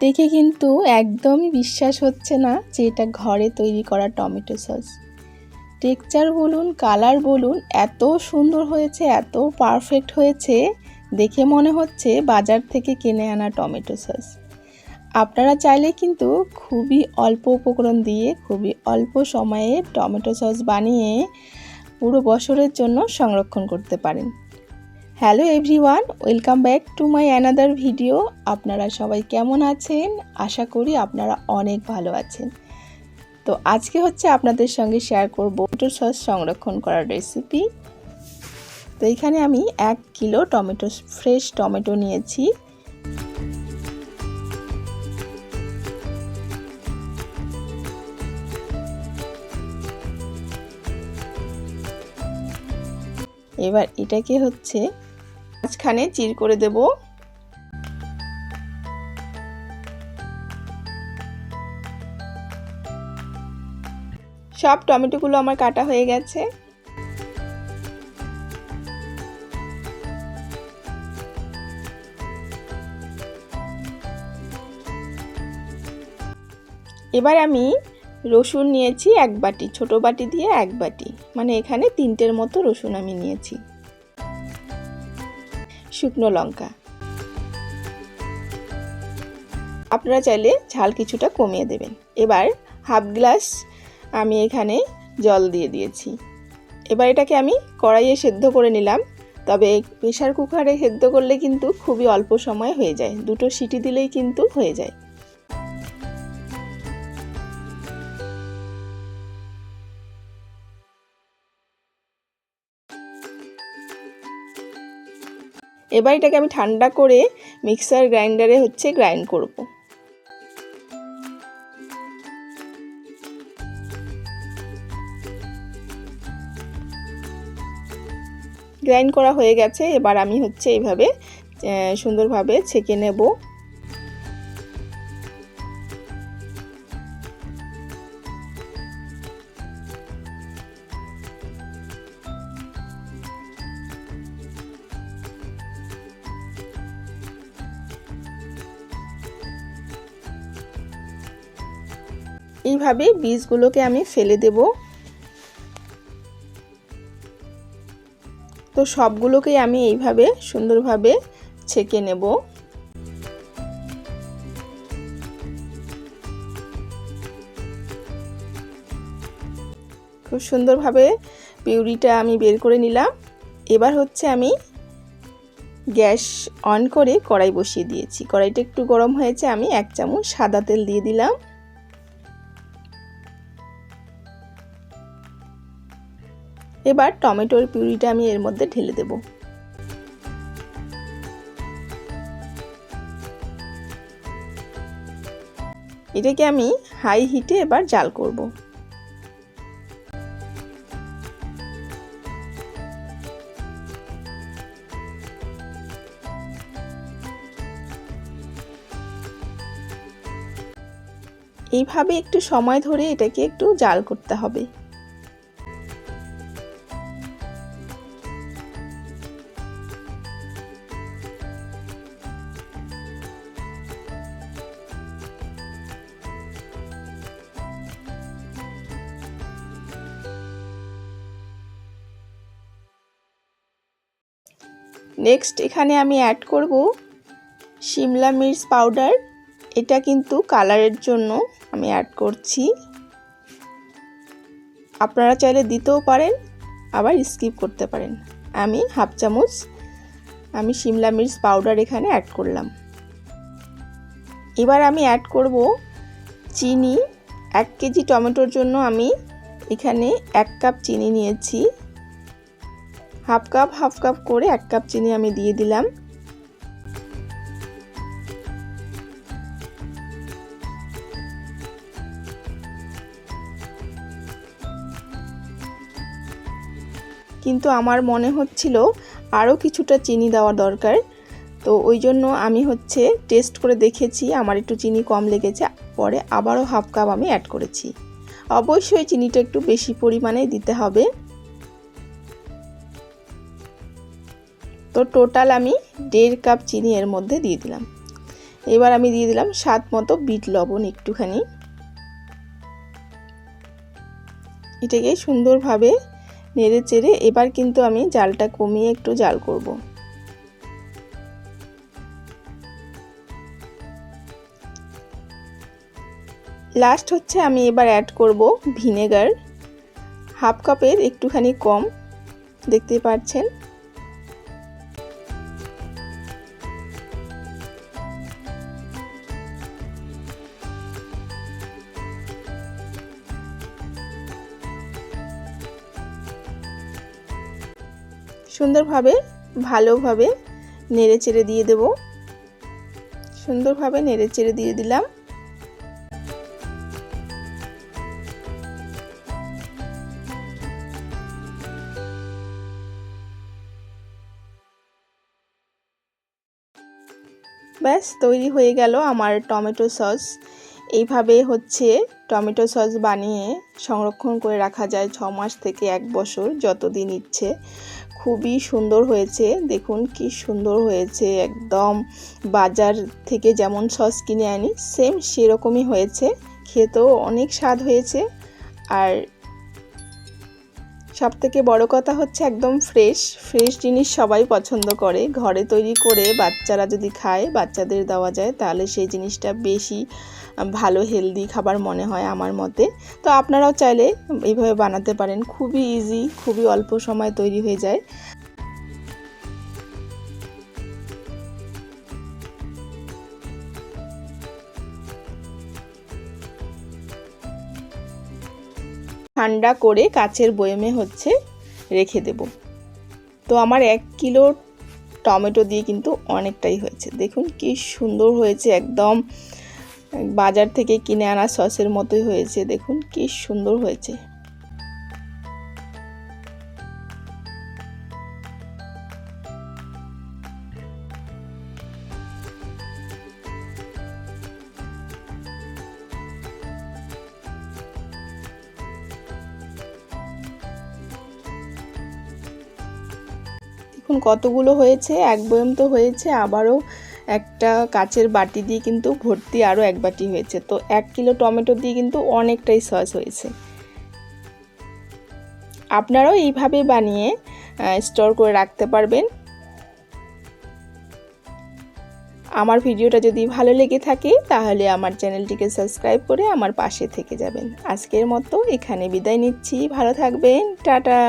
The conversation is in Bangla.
দেখে কিন্তু একদমই বিশ্বাস হচ্ছে না যে এটা ঘরে তৈরি করা টমেটো সস। টেক্সচার বলুন, কালার বলুন, এত সুন্দর হয়েছে, এত পারফেক্ট হয়েছে, দেখে মনে হচ্ছে বাজার থেকে কিনে আনা টমেটো সস। আপনারা চাইলে কিন্তু খুবই অল্প উপকরণ দিয়ে, খুবই অল্প সময়ে টমেটো সস বানিয়ে পুরো বছরের জন্য সংরক্ষণ করতে পারেন। Hello everyone, welcome back to my another video. আপনারা সবাই কেমন আছেন? আশা করি আপনারা অনেক ভালো আছেন। তো আজকে হচ্ছে আপনাদের সঙ্গে শেয়ার করব টমেটো সস সংরক্ষণ করার রেসিপি তো এখানে আমি এক কিলো টমেটো ফ্রেশ টমেটো নিয়েছি। এবার এটাকে হচ্ছে মাঝখানে চির করে দেব। সব টমেটোগুলো আমার কাটা হয়ে গেছে। এবার আমি রসুন নিয়েছি এক বাটি, ছোট বাটি দিয়ে এক বাটি। মানে এখানে তিনটের মতো রসুন আমি নিয়েছি। শুকনো লঙ্কা। আপনারা চাইলে ঝাল কিছুটা কমিয়ে দেবেন। এবার হাফ গ্লাস আমি এখানে জল দিয়ে দিয়েছি। এবার এটাকে আমি কড়াইয়ে সেদ্ধ করে নিলাম। তবে প্রেশার কুকারে সেদ্ধ করলে কিন্তু খুবই অল্প সময় হয়ে যায়। দুটো সিটি দিলেই কিন্তু হয়ে যায়। এবার এটাকে আমি ঠান্ডা করে মিক্সার গ্রাইন্ডারে হচ্ছে গ্রাইন্ড করব। গ্রাইন্ড করা হয়ে গেছে, এবার আমি হচ্ছে এইভাবে সুন্দরভাবে ছেঁকে নেব। এইভাবে বীজগুলোকে আমি ফেলে দেব। তো সবগুলোকেই আমি এইভাবে সুন্দরভাবে ছেঁকে নেব। খুব সুন্দরভাবে পিউরিটা আমি বের করে নিলাম। এবার হচ্ছে আমি গ্যাস অন করে কড়াই বসিয়ে দিয়েছি। কড়াইটা একটু গরম হয়েছে, আমি এক চামচ সাদা তেল দিয়ে দিলাম। এবার টমেটোর পিউরিটা আমি এর মধ্যে ঢেলে দেব। এটাকে আমি হাই হিটে এবার জাল করব। এইভাবে একটু সময় ধরে এটাকে একটু জাল করতে হবে। নেক্সট এখানে আমি অ্যাড করব শিমলা মির্চ পাউডার এটা কিন্তু কালারের জন্য আমি অ্যাড করছি। আপনারা চাইলে দিতেও পারেন, আবার স্কিপ করতে পারেন। আমি হাফ চামচ, আমি শিমলা মির্চ পাউডার এখানে অ্যাড করলাম। এবার আমি অ্যাড করব চিনি। এক কেজি টমেটোর জন্য আমি এখানে এক কাপ চিনি নিয়েছি। হাফ কাপ হাফ কাপ করে এক কাপ চিনি আমি দিয়ে দিলাম। কিন্তু আমার মনে হচ্ছিল আরও কিছুটা চিনি দেওয়া দরকার। তো ওই জন্য আমি হচ্ছে টেস্ট করে দেখেছি, আমার একটু চিনি কম লেগেছে, পরে আবারও হাফ কাপ আমি অ্যাড করেছি। অবশ্যই চিনিটা একটু বেশি পরিমাণে দিতে হবে। তো টোটাল আমি দেড় কাপ চিনি এর মধ্যে দিয়ে দিলাম। এবার আমি দিয়ে দিলাম স্বাদ মতো বিট লবণ একটুখানি। এটাকে সুন্দরভাবে নেড়ে চেড়ে এবার কিন্তু আমি জালটা কমিয়ে একটু জাল করব। লাস্ট হচ্ছে আমি এবার অ্যাড করব ভিনেগার। হাফ কাপের একটুখানি কম, দেখতে পাচ্ছেন? সুন্দরভাবে, ভালোভাবে নেড়ে চেড়ে দিয়ে দেব। সুন্দরভাবে নেড়ে চেড়ে দিয়ে দিলাম। ব্যাস, তৈরি হয়ে গেল আমার টমেটো সস। এইভাবে হচ্ছে টমেটো সস বানিয়ে সংরক্ষণ করে রাখা যায় ছ মাস থেকে এক বছর, যতদিন ইচ্ছে। খুবই সুন্দর হয়েছে। দেখুন কি সুন্দর হয়েছে একদম। বাজার থেকে যেমন সস কিনে আনি সেম সেরকমই হয়েছে। খেতেও অনেক স্বাদ হয়েছে। আর সব থেকে বড় কথা হচ্ছে একদম ফ্রেশ ফ্রেশ জিনিস সবাই পছন্দ করে। ঘরে তৈরি করে বাচ্চারা যদি খায়, বাচ্চাদের দেওয়া যায়, তাহলে সেই জিনিসটা বেশি ভালো হেলদি খাবার মনে হয় আমার মতে। তো আপনারাও চাইলে এইভাবে বানাতে পারেন। খুবই ইজি খুবই অল্প সময় তৈরি হয়ে যায়। ঠান্ডা করে কাচের বয়েমে হচ্ছে রেখে দেব। তো আমার এক কিলো টমেটো দিয়ে কিন্তু অনেকটাই হয়েছে। দেখুন কি সুন্দর হয়েছে একদম। বাজার থেকে কিনে আনা সসের মতোই হয়েছে। দেখুন কি সুন্দর হয়েছে। দেখুন কতগুলো হয়েছে, এক বয়ম তো হয়েছে, আবারও একটা কাচের বাটি দিয়ে কিন্তু ভর্তি আরও এক বাটি হয়েছে। তো এক কিলো টমেটো দিয়ে কিন্তু অনেকটাই সস হয়েছে। আপনারাও এইভাবে বানিয়ে স্টোর করে রাখতে পারবেন। আমার ভিডিওটা যদি ভালো লেগে থাকে, তাহলে আমার চ্যানেলটিকে সাবস্ক্রাইব করে আমার পাশে থেকে যাবেন। আজকের মতো এখানে বিদায় নিচ্ছি। ভালো থাকবেন। টাটা।